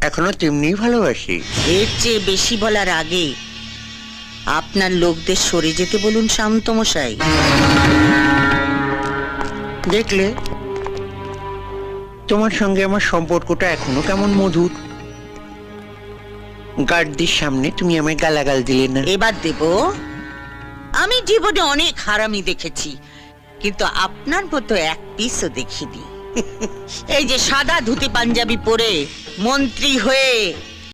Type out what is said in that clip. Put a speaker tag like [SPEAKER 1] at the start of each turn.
[SPEAKER 1] এখনও তেমনি ভালোবাসি।
[SPEAKER 2] এর চেয়ে বেশি বলার আগে আপনার লোকদের সরে যেতে বলুন সামন্ত মশাই
[SPEAKER 1] দেখলে তোমার সঙ্গে আমার সম্পর্কটা এখনও কেমন মধুর। গার্ডদের সামনে তুমি আমায় গালাগাল দিলে না।
[SPEAKER 2] এবার দেব। আমি জীবনে অনেক হারামি দেখেছি কিন্তু আপনার মতো এক পিসও দেখিনি। এই যে সাদা ধুতি পাঞ্জাবি পরে মন্ত্রী হয়ে